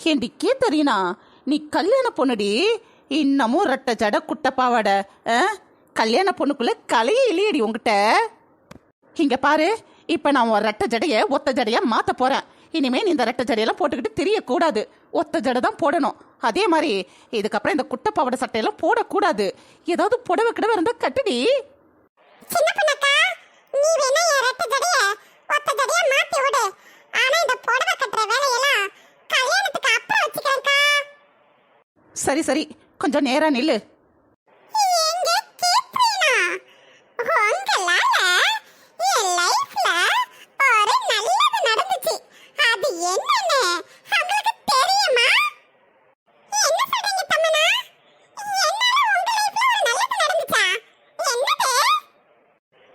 ஏண்டி கீத்தரீனா நீ கல்யாண பொண்ணுடி. இன்னமும் ரெட்டை ஜட குட்டை பாவாடை ஆ? கல்யாண பொண்ணுக்குள்ள கலையே இல்லையடி உங்ககிட்ட இங்க பாரு இப்ப நான் ஒரு ரெட்டை ஜடைய ஒத்த ஜடையா மாத்த போறேன். இனிமே நீ இந்த ரெட்டை ஜடையெல்லாம் போட்டுக்கிட்டு தெரியக்கூடாது. ஒத்த ஜடை தான் போடணும். அதே மாதிரி இதுக்கப்புறம் இந்த குட்டப்பாவோட சட்டையெல்லாம் போடக்கூடாது. ஏதாவது புடவை கிடவை இருந்தா கட்டுடி சின்ன பொண்ணக்கா நீ வேணா என் ரெட்ட ஜடைய ஒத்த ஜடைய மாத்தி விடு ஆனா இந்த புடவை கட்டுற வேலையெல்லாம் கல்யாணத்துக்கு அப்புறம் வச்சுக்கேன்க்கா சரி சரி. கொஞ்சம் நேரம் நில்லு எங்க கேட்கிறீனா உங்களால என் லைஃப்ல ஒரு நல்லது நடந்துச்சு அது என்னன்னு உங்களுக்கு தெரியுமா என்ன சொல்றீங்க தம்மனா என்னால உங்க லைஃப்ல ஒரு நல்லது நடந்துச்சா என்னது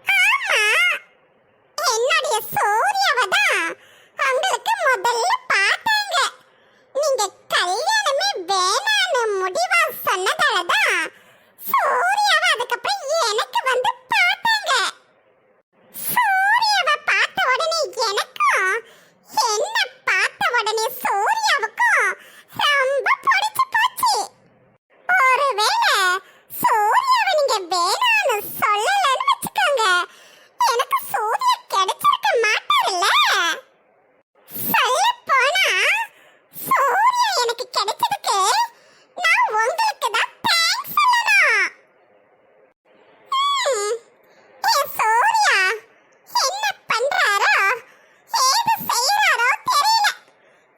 ஆமா என்னுடைய சூர்யாவை தான் உங்களுக்கு முதல்ல பார்த்தாங்க நீங்க கல்யாணமே வேணான்னு முடிவா சொன்னதால தான் சூர்யாவை அதுக்கப்புறம் எனக்கு வந்து பார்த்தாங்க சூர்யாவை பார்த்த உடனே எனக்கும் என்ன பார்த்த உடனே சூர்யாவுக்கும் ரொம்ப பிடிச்சு போச்சு ஒருவேளை சூர்யாவை நீங்க வேணான்னு சொல்லலன்னு வச்சுக்கோங்க எனக்கு சூர்யா கிடைச்சிருக்க மாட்டார்ல சொல்லப் போனா சூர்யா எனக்கு கிடைச்சதுக்கு நான் உங்களுக்கு தான் தேங்க்ஸ் சொல்லணும் ம், என் சூர்யா என்ன பண்றாரோ ஏது செய்யறாரோ தெரியல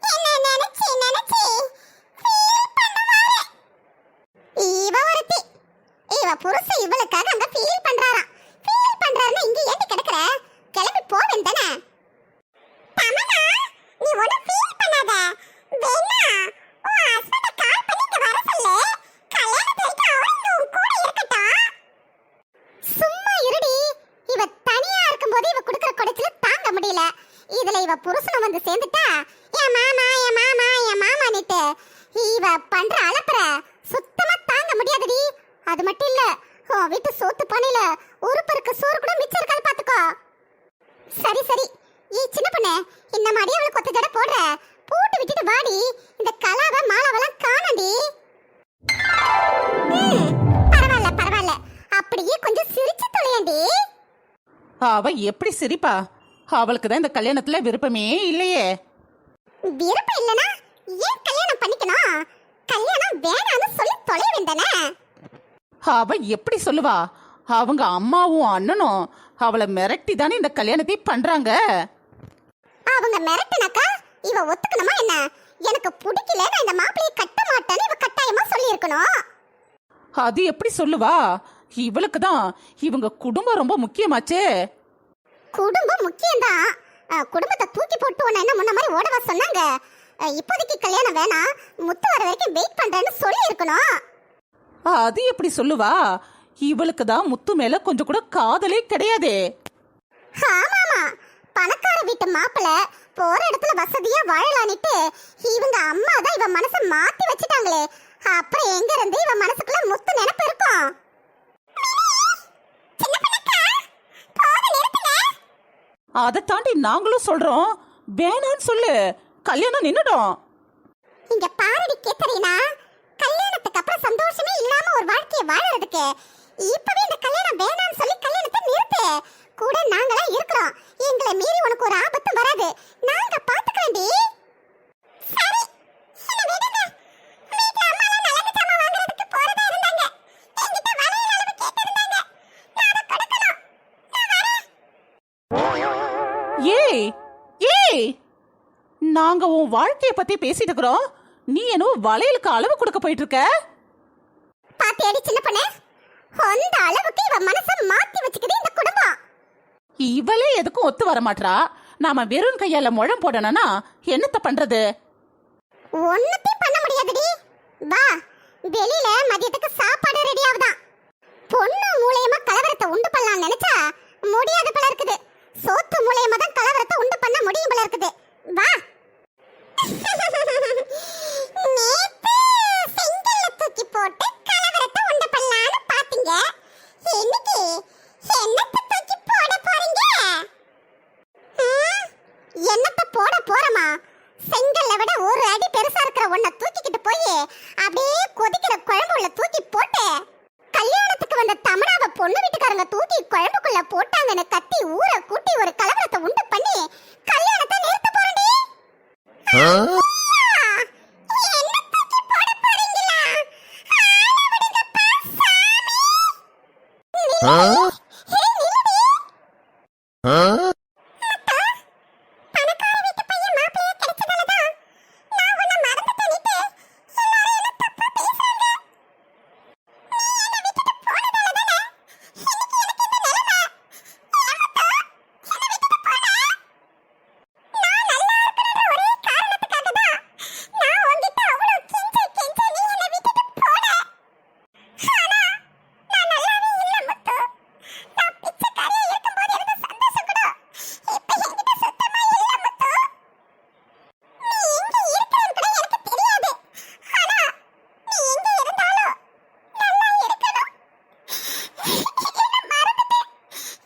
என்ன நினைச்சு நினைச்சு ஃபீல் பண்ணுவாரு இவ ஒருத்தி இவ புருஷன் இவளுக்காக அங்க ஃபீல் பண்றாராம் ஃபீல் பண்றாருன்னா இங்க ஏத்தி கிடக்குற கிளம்பி போவேன் தானே தமனா நீ ஒன்னும் ஃபீல் பண்ணாத வேணா உன் ஹஸ்பண்ட கால் பண்ணி இங்க வர சொல்லு கல்யாணத்து வரைக்கும் அவளும் உன் கூட இருக்கட்டும் சும்மா இருடி இவ தனியா இருக்கும்போது இவ குடுக்குற குடைச்சல தாங்க முடியல இதுல இவ புருஷனும் வந்து சேர்ந்துட்டா? என் மாமா என் மாமா என் மாமான்னுட்டு. இவ பண்ற அலப்பற சுத்தமா தாங்க முடியாதடி. அது மட்டும் இல்ல உன் வீட்டு சோத்து பானையில ஒரு பருக்கு சோறு கூட மிச்சம் இருக்காது பாத்துக்கோ. சரி சரி. ஈ சின்ன பொண்ணு இந்த மாதிரி அவளுக்கு கொத்த ஜட போடுற. போட்டு விட்டுட்டு வாடி. இந்த கலாவ மாலாவெல்லாம் காணடி பரவாயில்ல பரவாயில்ல. அப்படியே கொஞ்சம் சிரிச்சு தொலையண்டி. அவ எப்படி சிரிப்பா? அவளுக்கு தான் இந்த கல்யாணத்துல விருப்பமே இல்லையே. விருப்பம் இல்லனா ஏன் கல்யாணம் பண்ணிக்கணும்? கல்யாணம் வேணாம்னு சொல்லி தொலை வேண்டானே அவ எப்படி சொல்லுவா? அவங்க அம்மாவும் அண்ணனும் அவளை மிரட்டி தானே இந்த கல்யாணத்தை பண்றாங்க? அவங்க மிரட்டுனாக்கா இவ ஒத்துக்கணுமா என்ன? எனக்கு பிடிக்கல நான் இந்த மாப்பிளையை கட்ட மாட்டேன்னு இவ கட்டாயமா சொல்லி இருக்கணும் அது எப்படி சொல்லுவா? இவளுக்கு தான் இவங்க குடும்பம் ரொம்ப முக்கியமாச்சே. குடும்பம் முக்கியம்தான். அஹ், குடும்பத்தை தூக்கி போட்டு உன்னை என்ன முன்ன மாதிரி ஓடவா சொன்னாங்க? இப்போதைக்கு கல்யாணம் வேணாம். முத்து வர வரைக்கும் வெயிட் பண்றேன்னு சொல்லி இருக்கணும் அது எப்படி சொல்லுவா? இவளுக்கு தான் முத்து மேல கொஞ்சம் கூட காதலே கிடையாதே. ஆமாமா. பணக்கார வீட்டு மாப்பிள போற இடத்துல வசதியா வாழலானிட்டு இவங்க அம்மா தான் இவ மனச மாத்தி வச்சுட்டாங்களே. அப்புறம் எங்க இருந்து இவ மனசுக்குள்ள அதை தாண்டி நாங்களும் சொல்றோம். வேணான்னு சொல்லு. கல்யாணம் நின்னுடும். இங்க பாரடி கேத்தரினா கல்யாணத்துக்கு அப்புறம் சந்தோஷமே இல்லாம ஒரு வாழ்க்கைய வாழறதுக்கு. இப்பவே இந்த கல்யாணம் வேணாம்னு சொல்லி கல்யாணத்தை நிறுத்து. கூட நாங்களா இருக்கிறோம். எங்களை மீறி உனக்கு ஒரு ஆபத்தும் வராது. நாங்க உன் வாழ்க்கைய பத்தி பேசிட்டு இருக்கிறோம். நீ என்னவோ வளையலுக்கு அளவு கொடுக்க போயிட்டு இருக்க பாத்தியாடி சின்ன பொண்ணு அந்த அளவுக்கு இவ மனச மாத்தி வச்சுக்குது இந்த குடும்பம். இவளே எதுக்கும் ஒத்து வர மாட்றா? நாம வெறும் கையால முழம் போடணும்னா என்னத்த பண்றது? ஒண்ணுத்தையும் பண்ண முடியாதுடி. வா வெளியில மதியத்துக்கு சாப்பாடு ரெடி ஆகுதான் பொண்ணு மூலியமா கலவரத்தை உண்டு பண்ணலாம் நினைச்சா முடியாத போல இருக்குது சோத்து மூலியமா தான் கலவரத்தை உண்டு பண்ண முடியும் போல இருக்குது வா நேத்து செங்கல்ல தூக்கி போட்டு கலவரத்தை உண்டு பண்ணலாம்னு பாத்தீங்க இன்னைக்கு என்னத்தை தூக்கி போட போறீங்க அடி பெருசு இருக்கிற ஒன்ன தூக்கிக்கிட்டு போய் அப்படியே கொதிக்கிற குழம்புல தூக்கி போட்டு கல்யாணத்துக்கு வந்த தமனாவை பொண்ணு வீட்டுக்காரங்க தூக்கி குழம்புக்குள்ள போட்டாங்கன்னு கத்தி ஊரை கூட்டி ஒரு கலவரத்தை உண்டு பண்ணி கல்யாணத்தை நிறுத்த போறேன்டி. ஐயா, என்ன தூக்கி போட போறீங்களா? ஆள விடுங்கப்பா, சாமி. ஏய், நில்லுடி. அத்தா, பணக்கார வீட்டு பையன் மாப்பிள்ளையா கிடைச்சதாலதான் நான் உன்னை மறந்துட்டேனிட்டு எல்லாரும் என்ன தப்பா பேசுறாங்க. நீ என்னை விட்டுட்டு போனதாலதானே இன்னைக்கு எனக்கு இந்த நிலைமை. ஏமாத்தா, என்னை விட்டுட்டு போன. நான் நல்லா இருக்கணுன்ற ஒரே காரணத்துக்காகதான் நான் உன்கிட்ட அவ்வளவு கெஞ்ச கெஞ்ச நீ என்னை விட்டுட்டு போன. ஆனா, நான் நல்லாவே இல்ல முத்து. நான் பிச்சைக்காரியா இருக்கும்போது இருந்த சந்தோஷம் கூட இப்ப என்கிட்ட சுத்தமா இல்ல முத்து. நீ எங்க இருக்கிறன்னு கூட எனக்கு தெரியாது. ஆனா, நீ எங்க இருந்தாலும் நல்லா இருக்கணும். என்னை மறந்துட்டு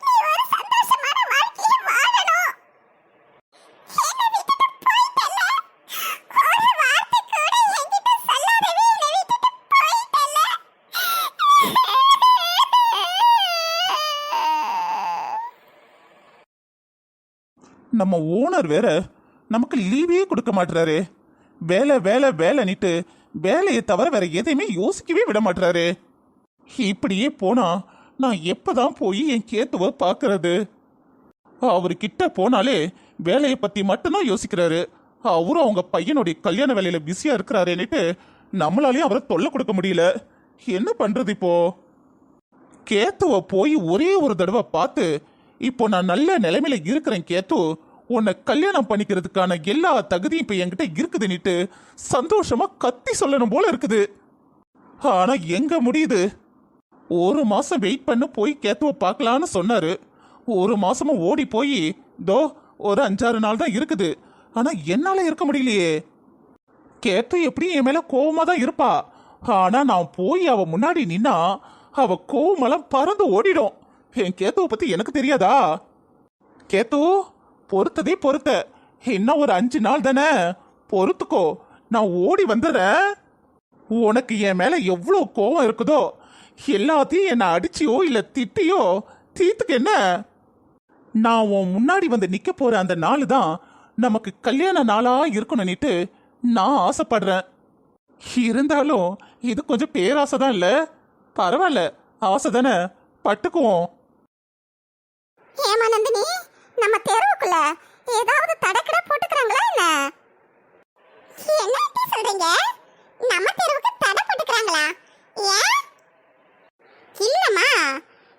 நீ ஒரு சந்தோஷமான வாழ்க்கைய வாழணும். என்னை விட்டுட்டு போயிட்டல்ல. ஒரு வார்த்தை கூட என்கிட்ட சொல்லாதவே என்னை விட்டுட்டு போயிட்டல்ல. நம்ம ஓனர் வேற நமக்கு லீவே கொடுக்க மாட்டுறாரு வேலை வேலை வேலைன்னுட்டு வேலையை தவிர வேற எதையுமே யோசிக்கவே விட மாட்டுறாரு இப்படியே போனா நான் எப்பதான் போய் என் கேத்துவ பார்க்கறது அவர்கிட்ட போனாலே வேலையை பத்தி மட்டும்தான் யோசிக்கிறாரு. அவரும் அவங்க பையனுடைய கல்யாண வேலையில பிஸியா இருக்கிறாருன்னுட்டு நம்மளாலையும் அவரை தொல்லை கொடுக்க முடியல. என்ன பண்றது இப்போ? கேத்துவ போய் ஒரே ஒரு தடவை பார்த்து இப்போ நான் நல்ல நிலைமையில இருக்கிறேன் கேத்து. உன்னை கல்யாணம் பண்ணிக்கிறதுக்கான எல்லா தகுதியும் இப்போ என்கிட்ட இருக்குதுன்னுட்டு சந்தோஷமா கத்தி சொல்லணும் போல இருக்குது. ஆனா எங்க முடியுது? ஒரு மாசம் வெயிட் பண்ண போய் கேத்துவ பார்க்கலான்னு சொன்னாரு. ஒரு மாசமா ஓடி போய் தோ ஒரு அஞ்சாறு நாள் தான் இருக்குது. ஆனா என்னால இருக்க முடியலையே. கேத்து எப்படி என் மேல கோவமா தான் இருப்பா. ஆனா நான் போய் அவ முன்னாடி நின்னா அவ கோவமெல்லாம் பறந்து ஓடிடும். என் கேத்துவை பத்தி எனக்கு தெரியாதா? கேத்து பொறுத்ததே பொறுத்த. இன்னும் ஒரு அஞ்சு நாள் தானே? பொறுத்துக்கோ. நான் ஓடி வந்துடுறேன். உனக்கு என் மேல எவ்வளோ கோவம் இருக்குதோ? எல்லாத்தையும் என்னை அடிச்சியோ இல்ல திட்டியோ? தீத்துக்கு என்ன? நான் உன் முன்னாடி வந்து நிக்க போற அந்த நாள் தான் நமக்கு கல்யாண நாளா இருக்கணும்னுட்டு நான் ஆசைப்படுறேன். இருந்தாலும் இது கொஞ்சம் பேராசை தான் இல்ல? பரவாயில்ல. ஆசை தானே? பட்டுக்குவோம். ஏமா நந்தினி நம்ம தெருவுக்குள்ள ஏதாவது தடக்கட போட்டுக்கிறாங்களா என்ன? என்ன ஆண்டி சொல்றீங்க? நம்ம தெருவுக்கு தடை போட்டுக்கிறாங்களா? ஏன்? இல்லம்மா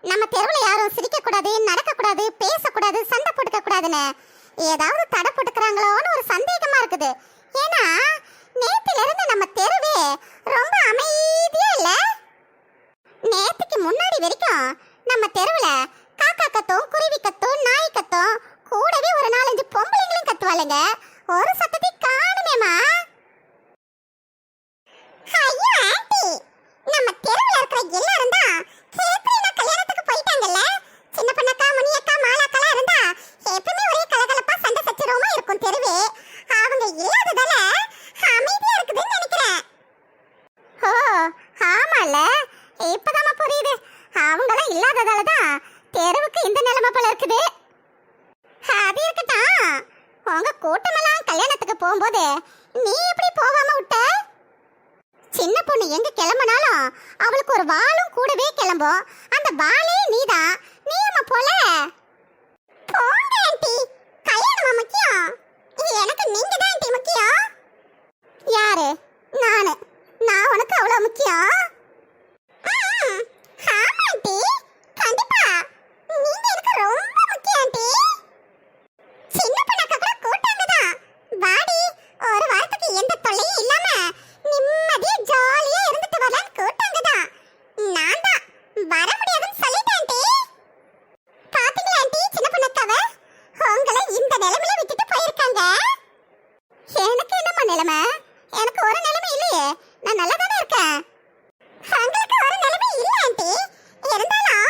நம்ம தெருவுல யாரும் சிரிக்க கூடாது நடக்க கூடாது பேச கூடாது சண்டை போட்டுக்க கூடாதுன்னு ஏதாவது தடை போட்டுக்கிறாங்களோன்னு ஒரு சந்தேகமா இருக்குது. ஏன்னா நேத்துல இருந்து நம்ம தெருவே ரொம்ப அமைதியா இல்ல? நேத்துக்கு முன்னாடி வரைக்கும் நம்ம தெருவுல கத்தும் குருவி கத்தும் நாய் கத்தும். கூடவே ஒரு நாலஞ்சு பொம்பளைங்களும் கத்துவாளுங்க. ஒரு சத்தத்தை காணுமேமா ஐயோ ஆண்டி நம்ம தெருவுல இருக்கிற எல்லாரும் தான் கேத்ரினா கல்யாணத்துக்கு போயிட்டாங்கல்ல சின்ன பொண்ணக்கா முனியக்கா மாலாக்கெல்லாம் இருந்தா எப்பவுமே ஒரே கலகலப்பா சண்டை சச்சரவுமா இருக்கும் தெருவே அவங்க இல்லாததால அமைதியா இருக்குதுன்னு நினைக்கிறேன் ஓ ஆமால இப்பதாம்மா புரியுது அவங்களாம் இல்லாததால தான் தெருவுக்கு இந்த நிலைமை போல இருக்குது அது இருக்கட்டும் உங்க கூட்டமெல்லாம் கல்யாணத்துக்கு போகும்போது நீ எப்படி போகாம விட்ட? சின்ன பொண்ணு எங்க கிளம்பினாலும் அவளுக்கு ஒரு வாளும் கூடவே கிளம்பும். அந்த வாளே நீதான். நீ அம்மா போல. போங்க ஆண்டி. கல்யாணமா முக்கியம் எனக்கு நீங்க தான் ஆண்டி முக்கியம் யாரு நானு நான் உனக்கு அவ்வளவு முக்கியம் ம், ஆமா ஆண்டி கண்டிப்பா நீங்க எனக்கு ரொம்ப முக்கியம் ஆண்டி சின்ன பொண்ணாக்க கூட கூட்டாங்க தான் வாடி ஒரு வாரத்துக்கு எந்த தொல்லையும் இல்லாம நிம்மதியா ஜாலியா இருந்துட்டு வரலான்னு கூட்டாங்க தான் நான் தான் வர முடியாதுன்னு சொல்லிட்டேன் ஆண்டி பாத்தீங்களா ஆண்டி சின்ன பொண்ணாக்காவ உங்களை இந்த நிலைமையில விட்டுட்டு போயிருக்காங்க எனக்கு என்னம்மா நிலைமை எனக்கு ஒரு நிலைமை இல்லையே நான் நல்லா தானே இருக்கேன் உங்களுக்கு ஒரு நிலைமை இல்ல ஆண்டி இருந்தாலும்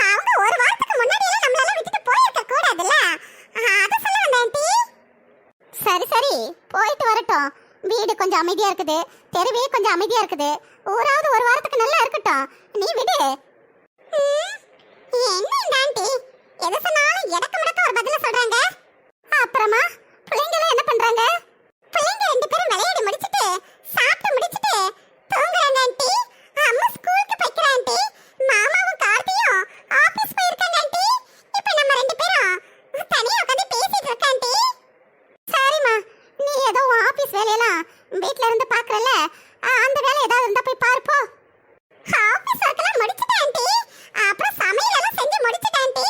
அவங்க ஒரு வாரத்துக்கு முன்னாடி எல்லாம் நம்மளால விட்டுட்டு போயிருக்க கூடாதுல்ல அத சொல்ல வந்தேன் ஆண்டி சரி சரி போயிட்டு வரட்டும். வீடு கொஞ்சம் அமைதியா இருக்குது. தெருவே கொஞ்சம் அமைதியா இருக்குது. ஊராவது ஒரு வாரத்துக்கு நல்லா இருக்கட்டும். நீ விடு. என்ன இந்த ஆண்டி? எது சொன்னாலும் எடக்கு முடக்க ஒரு பதில சொல்றாங்க. அப்புறமா பிள்ளைங்க என்ன பண்றாங்க? பிள்ளைங்க ரெண்டு பேரும் விளையாடி முடிச்சிட்டு சாப்பிட்டு முடிச்சிட்டு தூங்குறாங்க ஆண்டி. அம்மா ஸ்கூலுக்கு போய்க்கிறா ஆண்டி மாமாவும் கார்த்தியும் ஆபீஸ் போயிருக்காங்க ஆண்டி இப்போ நம்ம ரெண்டு பேரும் தனியா உட்கார்ந்து பேசிட்டு இருக்கோம் ஆண்டி சரிம்மா நீ ஏதோ உன் ஆபீஸ் வேலையெல்லாம் வீட்ல இருந்து பாக்குறல அந்த வேலை ஏதாவது இருந்தா போய் பாரு போ ஆபீஸ் ஒர்க்கெல்லாம் முடிச்சிட்டேன் ஆண்டி அப்புறம் சமையல் எல்லாம் செஞ்சு முடிச்சிட்டேன் ஆண்டி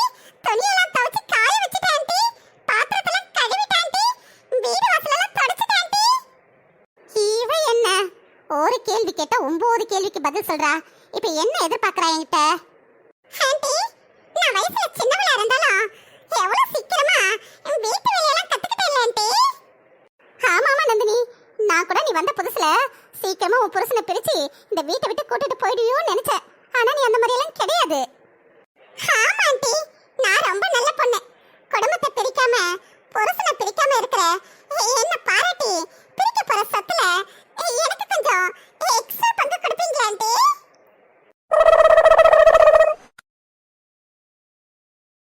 துணியெல்லாம் துவைச்சு காய வச்சுட்டேன் ஆண்டி பாத்திரத்தெல்லாம் கழுவிட்டேன் ஆண்டி வீடு வாசலெல்லாம் தொடச்சிட்டேன் ஆண்டி இவ என்ன ஒரு கேள்வி கேட்டா ஒன்பது கேள்விக்கு பதில் சொல்றா. இப்ப என்ன எதிர்பார்க்கறா என்கிட்ட? ஆண்டி நான் வயசுல சின்னவளா இருந்தாலும் எவ்வளவு சீக்கிரமா வீட்டு வேலையெல்லாம் கத்துக்கிட்டேன் ஆண்டி? ஆமா ஆமா நந்தினி. நான் கூட நீ வந்த புதுசுல சீக்கிரமா உன் புருஷனை பிரிச்சு இந்த வீட்டை விட்டு கூட்டிட்டு போயிடுவியோன்னு நினைச்சேன். ஆனா நீ அந்த மாதிரி எல்லாம் கிடையாது. ஆமா ஆண்டி. நான் ரொம்ப நல்ல பொண்ணு. குடும்பத்தை பிரிக்காம புருஷனை பிரிக்காம இருக்கிற என்ன பாராட்டி எனக்கு கொஞ்சம் எக்ஸ்ட்ரா பங்கு கொடுப்பீங்களான்ட்டி